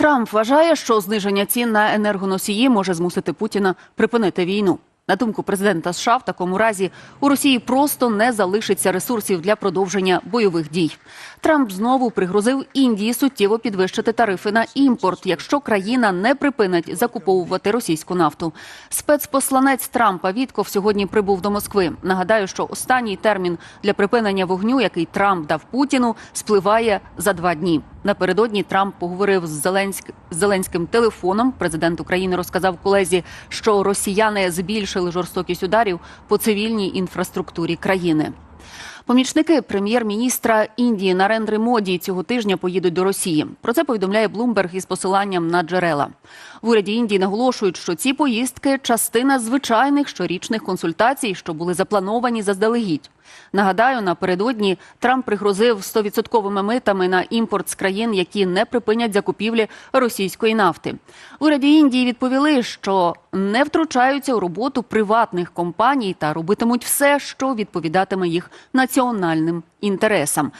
Трамп вважає, що зниження цін на енергоносії може змусити Путіна припинити війну. На думку президента США, в такому разі у Росії просто не залишиться ресурсів для продовження бойових дій. Трамп знову пригрозив Індії суттєво підвищити тарифи на імпорт, якщо країна не припинить закуповувати російську нафту. Спецпосланець Трампа Вітков сьогодні прибув до Москви. Нагадаю, що останній термін для припинення вогню, який Трамп дав Путіну, спливає за два дні. Напередодні Трамп поговорив з Зеленськ... Зеленським телефоном. Президент України розказав колезі, що росіяни збільшили жорстокість ударів по цивільній інфраструктурі країни. Помічники прем'єр-міністра Індії Нарендри Моді цього тижня поїдуть до Росії. Про це повідомляє Блумберг із посиланням на джерела. В уряді Індії наголошують, що ці поїздки частина звичайних щорічних консультацій, що були заплановані заздалегідь. Нагадаю, напередодні Трамп пригрозив 100% митами на імпорт з країн, які не припинять закупівлі російської нафти. Уряді Індії відповіли, що не втручаються у роботу приватних компаній та робитимуть все, що відповідатиме їх національним інтересам.